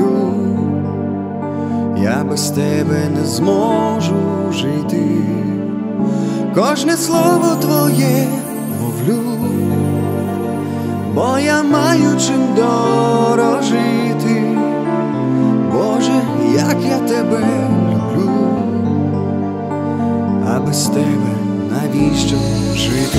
люблю, я без тебе не зможу жити, кожне слово твоє ловлю, бо я маю чим дорожити, Боже, як я тебе люблю, а без тебе навіщо жити?